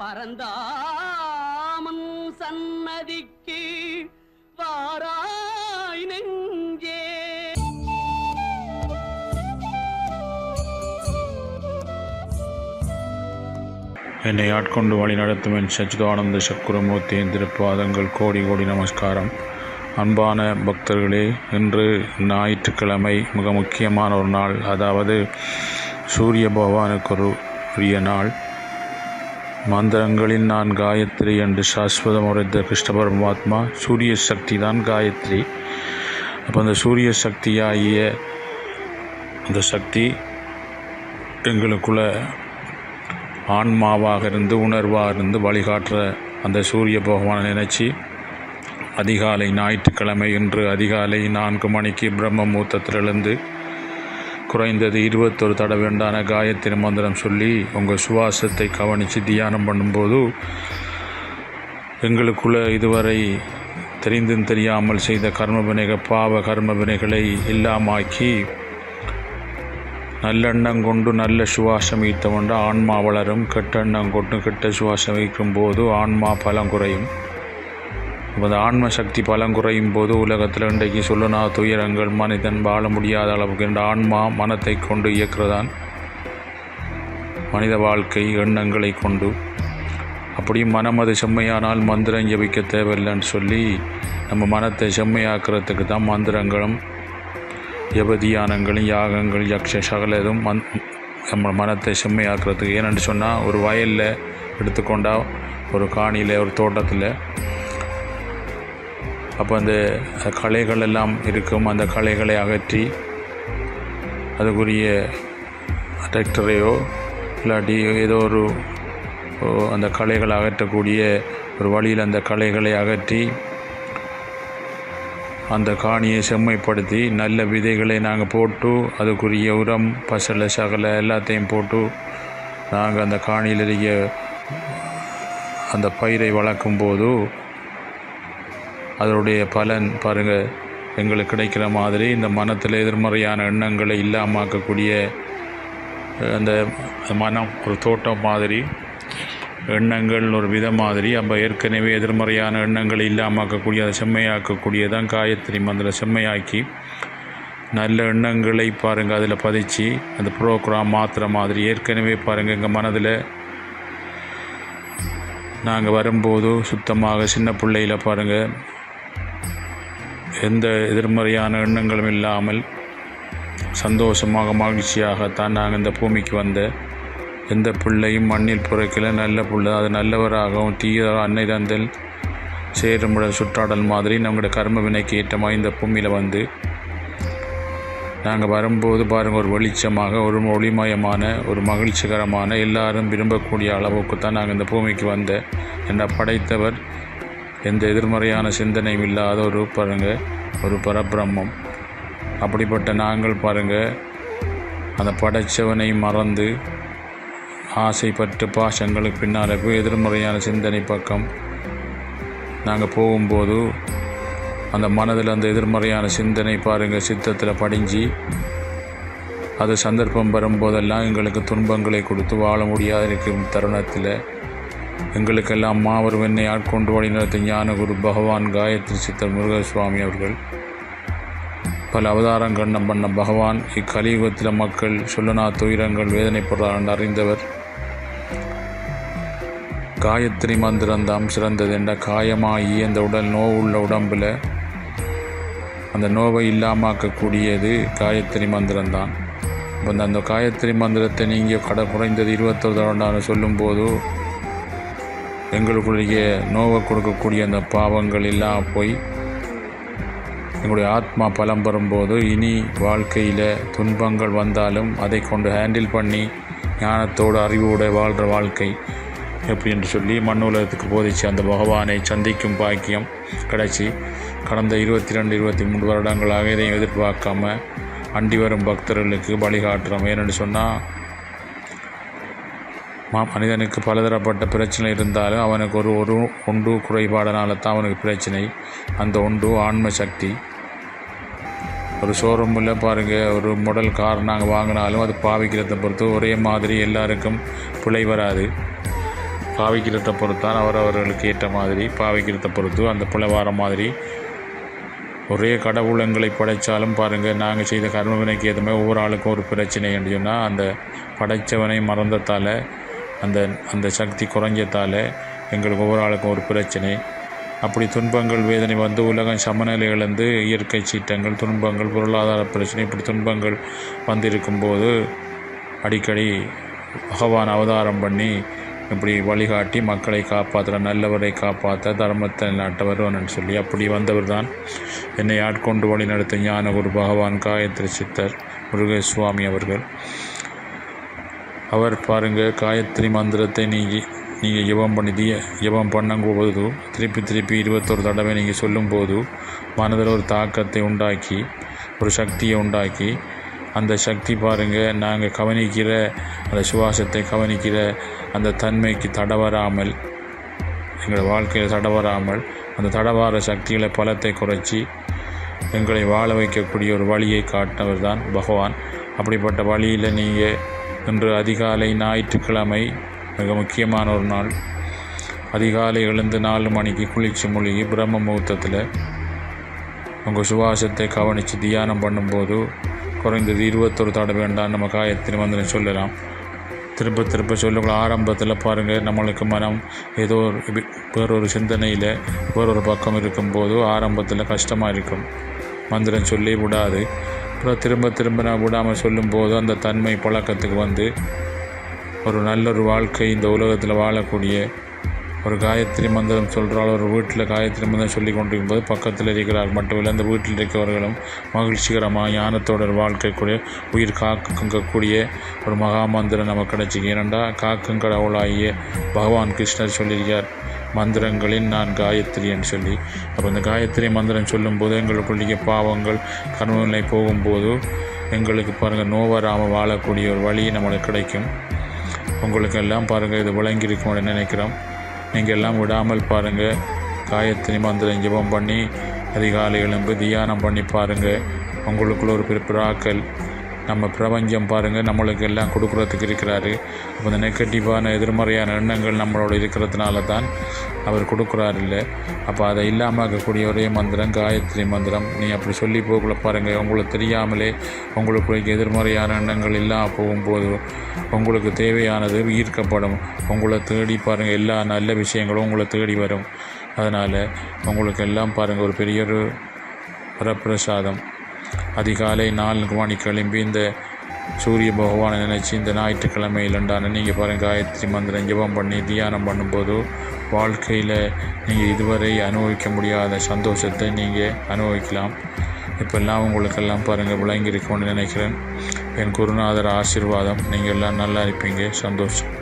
பரந்தாமன் சன்னதிக்கு வாராய் நெஞ்சே. என்னை ஆட்கொண்டு வழி நடத்தும் என் சச்சிதானந்த சக்குரமூர்த்தியின் திருப்பாதங்கள் கோடி கோடி நமஸ்காரம். அன்பான பக்தர்களே இன்று ஞாயிற்றுக்கிழமை மிக முக்கியமான ஒரு நாள். அதாவது சூரிய பகவானுக்கு ஒரு உரிய நாள். மந்திரங்களில் நான் காயத்ரி என்று சாஸ்வதம் உரைத்த கிருஷ்ண பரமாத்மா சூரிய சக்தி தான் காயத்ரி. அப்போ அந்த சூரிய சக்தியாகிய அந்த சக்தி எங்களுக்குள்ள ஆன்மாவாக இருந்து உணர்வாக இருந்து வழிகாட்டுற அந்த சூரிய பகவானை நினச்சி அதிகாலை ஞாயிற்றுக்கிழமை இன்று அதிகாலை நான்கு மணிக்கு பிரம்ம முகூர்த்தத்திலிருந்து குறைந்தது இருபத்தொரு தடவை உண்டான காயத்திரி மந்திரம் சொல்லி உங்கள் சுவாசத்தை கவனித்து தியானம் பண்ணும்போது எங்களுக்குள்ள இதுவரை தெரிந்தும் தெரியாமல் செய்த கர்மபினைகள் பாவ கர்மபினைகளை இல்லாமாக்கி நல்லெண்ணம் கொண்டு நல்ல சுவாசம் ஈர்த்தவொண்டு ஆன்மா வளரும். கெட்டெண்ணம் கொண்டு கெட்ட சுவாசம் வைக்கும் போது ஆன்மா பலம் குறையும். அந்த ஆன்ம சக்தி பலம் குறையும் போது உலகத்தில் இன்றைக்கு சொல்லுனா துயரங்கள் மனிதன் வாழ முடியாத அளவுக்கு இந்த ஆன்மா மனத்தை கொண்டு இயக்கிறதான். மனித வாழ்க்கை எண்ணங்களை கொண்டு. அப்படி மனம் அது செம்மையானால் மந்திரம் ஜபிக்க தேவையில்லைன்னு சொல்லி நம்ம மனத்தை செம்மையாக்குறதுக்கு தான் மந்திரங்களும் யபதியானங்களும் யாகங்கள் யக்ஷ எதுவும் மந் நம்ம மனத்தை செம்மையாக்குறதுக்கு. ஏனென்று சொன்னால் ஒரு வயலில் எடுத்துக்கொண்டால் ஒரு காணியில் ஒரு தோட்டத்தில் அப்போ அந்த களைகள் எல்லாம் இருக்கும். அந்த களைகளை அகற்றி அதுக்குரிய டிராக்டரையோ இல்லாட்டி ஏதோ ஒரு அந்த களைகளை அகற்றக்கூடிய ஒரு வழியில் அந்த களைகளை அகற்றி அந்த காணியை செம்மைப்படுத்தி நல்ல விதைகளை நாங்கள் போட்டு அதுக்குரிய உரம் பசலை சகலை எல்லாத்தையும் போட்டு நாங்கள் அந்த காணியில் இருக்க அந்த பயிரை வளர்க்கும் போது அதனுடைய பலன் பாருங்கள் எங்களுக்கு கிடைக்கிற மாதிரி இந்த மனத்தில் எதிர்மறையான எண்ணங்களை இல்லாமாக்கக்கூடிய அந்த மனம் ஒரு தோட்டம் மாதிரி எண்ணங்கள் ஒரு விதம் மாதிரி அப்போ ஏற்கனவே எதிர்மறையான எண்ணங்களை இல்லாமாக்கக்கூடிய அதை செம்மையாக்கக்கூடியதான் காயத்ரி மந்திரம் செம்மையாக்கி நல்ல எண்ணங்களை பாருங்கள் அதில் பதிச்சு அந்த ப்ரோக்ராம் மாற்றுற மாதிரி ஏற்கனவே பாருங்கள் எங்கள் மனதில் நாங்கள் வரும்போது சுத்தமாக சின்ன பிள்ளையில் பாருங்கள் எந்த எதிர்மறையான எண்ணங்களும் இல்லாமல் சந்தோஷமாக மகிழ்ச்சியாகத்தான் நாங்கள் இந்த பூமிக்கு வந்த எந்த பிள்ளையும் மண்ணில் புறக்கல நல்ல பிள்ளை அது நல்லவராகவும் தீயதாக அன்னை தந்தல் சேருமுடல் சுற்றாடல் மாதிரி நம்முடைய கர்ம வினைக்கு ஏற்றமாக இந்த பூமியில் வந்து. நாங்கள் வரும்போது பாருங்கள் ஒரு வெளிச்சமாக ஒரு ஒளிமயமான ஒரு மகிழ்ச்சிகரமான எல்லாரும் விரும்பக்கூடிய அளவுக்கு தான் நாங்கள் இந்த பூமிக்கு வந்த என்ற படைத்தவர் எந்த எதிர்மறையான சிந்தனையும் இல்லாத ஒரு பாருங்கள் ஒரு பரபிரம்மம். அப்படிப்பட்ட நாங்கள் பாருங்கள் அந்த படைச்சவனை மறந்து ஆசைப்பட்டு பாசங்களுக்கு பின்னால் போய் எதிர்மறையான சிந்தனை பக்கம். நாங்கள் போகும்போது அந்த மனதில் அந்த எதிர்மறையான சிந்தனை பாருங்கள் சித்தத்தில் படிஞ்சு. அது சந்தர்ப்பம் வரும்போதெல்லாம் எங்களுக்கு துன்பங்களை கொடுத்து வாழ முடியாத இருக்கும் தருணத்தில் எங்களுக்கெல்லாம் மாவரும் என்னை ஆட்கொண்டு வழிநடத்த ஞானகுரு பகவான் காயத்ரி சித்தர் முருகசுவாமி அவர்கள். பல அவதாரம் கண்ணம் பண்ண பகவான் இக்கலியுகத்தில் மக்கள் சொல்லனா துயரங்கள் வேதனைப்படுறார் அறிந்தவர். காயத்ரி மந்திரந்தாம் சிறந்தது என்ற காயமாகி அந்த உடல் நோவுள்ள உடம்பில் அந்த நோவை இல்லாமாக்கக்கூடியது காயத்ரி மந்திரம்தான் இப்போ அந்த- அந்த காயத்ரி மந்திரத்தை நீங்கள் கடை குறைந்தது இருபத்தொரு தடவை சொல்லும்போது எங்களுக்குள்ளேயே நோவை கொடுக்கக்கூடிய அந்த பாவங்கள் எல்லாம் போய் எங்களுடைய ஆத்மா பலம் பெறும்போது இனி வாழ்க்கையில் துன்பங்கள் வந்தாலும் அதை கொண்டு ஹேண்டில் பண்ணி ஞானத்தோடு அறிவோடு வாழ்கிற வாழ்க்கை. எப்படி என்று சொல்லி மண்ணுலகத்துக்கு போதிச்சு. அந்த பகவானை சந்திக்கும் பாக்கியம் கிடைச்சி கடந்த இருபத்தி ரெண்டு இருபத்தி மூன்று வருடங்களாக இதையும் எதிர்பார்க்காம அண்டி வரும் பக்தர்களுக்கு வழிகாட்டுறோம் ஏன்னு சொன்னால் மனிதனுக்கு பலதரப்பட்ட பிரச்சனை இருந்தாலும் அவனுக்கு ஒரு ஒரு ஒன்று குறைபாடனால தான் அவனுக்கு பிரச்சனை. அந்த ஒன்று ஆன்ம சக்தி. ஒரு ஷோரூமில் பாருங்கள் ஒரு மாடல் கார் நாங்கள் வாங்கினாலும் அது பாவிக்கிறத பொறுத்து ஒரே மாதிரி எல்லாருக்கும் பிழை வராது. பாவிக்கிறத பொறுத்தான் அவர் அவர்களுக்கு ஏற்ற மாதிரி பாவிக்கிறத பொறுத்து அந்த பிழை வர மாதிரி. ஒரே கடவுளங்களை படைத்தாலும் பாருங்கள் நாங்கள் செய்த கர்மவினைக்கு எதுவுமே ஒவ்வொரு ஆளுக்கும் ஒரு பிரச்சனை என்று சொன்னால் அந்த படைத்தவனை மறந்ததால் அந்த அந்த சக்தி குறைஞ்சதால் எங்களுக்கு ஒவ்வொரு ஆளுக்கும் ஒரு பிரச்சனை. அப்படி துன்பங்கள் வேதனை வந்து உலகம் சமநிலை இழந்து இயற்கை சீற்றங்கள் துன்பங்கள் பொருளாதார பிரச்சனை இப்படி துன்பங்கள் வந்திருக்கும்போது அடிக்கடி பகவான் அவதாரம் பண்ணி இப்படி வழிகாட்டி மக்களை காப்பாற்றுற நல்லவரை காப்பாற்ற தர்மத்தை நாட்டவர்வன் சொல்லி அப்படி வந்தவர் தான் என்னை ஆட்கொண்டு வழி நடத்த ஞானகுரு பகவான் காயத்ரி சித்தர் முருகசுவாமி அவர்கள். அவர் பாருங்கள் காயத்ரி மந்திரத்தை நீங்கள் நீங்கள் ஜபம் பண்ணி தீய பண்ணும்போது திருப்பி திருப்பி இருபத்தொரு தடவை நீங்கள் சொல்லும்போது மனதில் ஒரு தாக்கத்தை உண்டாக்கி ஒரு சக்தியை உண்டாக்கி அந்த சக்தி பாருங்கள் நாங்கள் கவனிக்கிற அந்த சுவாசத்தை கவனிக்கிற அந்த தன்மைக்கு தடவராமல் எங்கள் வாழ்க்கையில் தடவராமல் அந்த தடவார சக்திகளை பலத்தை குறைச்சி எங்களை வாழ வைக்கக்கூடிய ஒரு வழியை காட்டினவர் தான் பகவான். அப்படிப்பட்ட வழியில் நீங்கள் இன்று அதிகாலை ஞாயிற்றுக்கிழமை மிக முக்கியமான ஒரு நாள். அதிகாலை எழுந்து நாலு மணிக்கு குளிச்சு மூழ்கி பிரம்ம முகூர்த்தத்தில் உங்கள் சுவாசத்தை கவனித்து தியானம் பண்ணும்போது குறைந்தது இருபத்தொரு தடவை வேண்டாம் நம்ம காயத்தின் வந்து சொல்லலாம். திரும்ப திரும்ப சொல்லுங்கள். ஆரம்பத்தில் பாருங்கள் நம்மளுக்கு மனம் ஏதோ ஒரு வேறொரு சிந்தனையில் வேறொரு பக்கம் இருக்கும்போது ஆரம்பத்தில் கஷ்டமாக இருக்கும். மந்திரம் சொல்லி விடாது. அப்புறம் திரும்ப திரும்ப நான் விடாமல் சொல்லும்போது அந்த தன்மை பழக்கத்துக்கு வந்து ஒரு நல்ல ஒரு வாழ்க்கை இந்த உலகத்தில் வாழக்கூடிய ஒரு காயத்ரி மந்திரம் சொல்கிறாள் ஒரு வீட்டில் காயத்ரி மந்திரம் சொல்லி கொண்டிருக்கும்போது பக்கத்தில் இருக்கிறார் மட்டும் இல்லை அந்த வீட்டில் இருக்கிறவர்களும் மகிழ்ச்சிகரமாக ஞானத்தோட வாழ்க்கைக்குரிய உயிர் காக்கக்கூடிய ஒரு மகா மந்திரம் நமக்கு கிடைச்சிக்கு ஏனண்டா காக்கும் கடவுளாகிய பகவான் கிருஷ்ணர் சொல்லியிருக்கார் மந்திரங்களின் நான் காயத்ரின்னு சொல்லி. அப்போ இந்த காயத்ரி மந்திரம் சொல்லும்போது எங்களுக்குள்ளே பாவங்கள் கர்மநிலை போகும்போது எங்களுக்கு பாருங்கள் நோவராமல் வாழக்கூடிய ஒரு வழி நம்மளுக்கு கிடைக்கும். உங்களுக்கு எல்லாம் பாருங்கள் இது விளங்கியிருக்கும்னு நினைக்கிறோம். நீங்கள் எல்லாம் விடாமல் பாருங்கள் காயத்ரி மந்திரம் ஜபம் பண்ணி அதிகாலை எழும்பு தியானம் பண்ணி பாருங்கள் உங்களுக்குள்ள ஒரு பிறப்பிராக்கள் நம்ம பிரபஞ்சம் பாருங்கள் நம்மளுக்கு எல்லாம் கொடுக்குறதுக்கு இருக்கிறாரு. அப்போ இந்த நெகட்டிவான எதிர்மறையான எண்ணங்கள் நம்மளோட இருக்கிறதுனால தான் அவர் கொடுக்குறாரு இல்லை அப்போ அதை இல்லாமல் இருக்கக்கூடிய ஒரே மந்திரம் காயத்ரி மந்திரம். நீ அப்படி சொல்லி போகல பாருங்கள் உங்களுக்கு தெரியாமலே உங்களுக்கு எதிர்மறையான எண்ணங்கள் இல்லாமல் போகும்போது உங்களுக்கு தேவையானது ஈர்க்கப்படும். உங்களை தேடி பாருங்கள் எல்லா நல்ல விஷயங்களும் உங்களை தேடி வரும். அதனால் உங்களுக்கு எல்லாம் பாருங்கள் ஒரு பெரிய ஒரு வரப்பிரசாதம். அதிகாலை நான்கு மணி கிளம்பி இந்த சூரிய பகவானை நினச்சி இந்த ஞாயிற்றுக்கிழமையிலண்டான நீங்கள் பாருங்கள் காயத்ரி மந்திரம் ஜெபம் பண்ணி தியானம் பண்ணும்போது வாழ்க்கையில் நீங்கள் இதுவரை அனுபவிக்க முடியாத சந்தோஷத்தை நீங்கள் அனுபவிக்கலாம். இப்போல்லாம் உங்களுக்கெல்லாம் பாருங்கள் விளங்கியிருக்கோன்னு நினைக்கிறேன். என் குருநாதர் ஆசீர்வாதம். நீங்கள் எல்லாம் நல்லா இருப்பீங்க. சந்தோஷம்.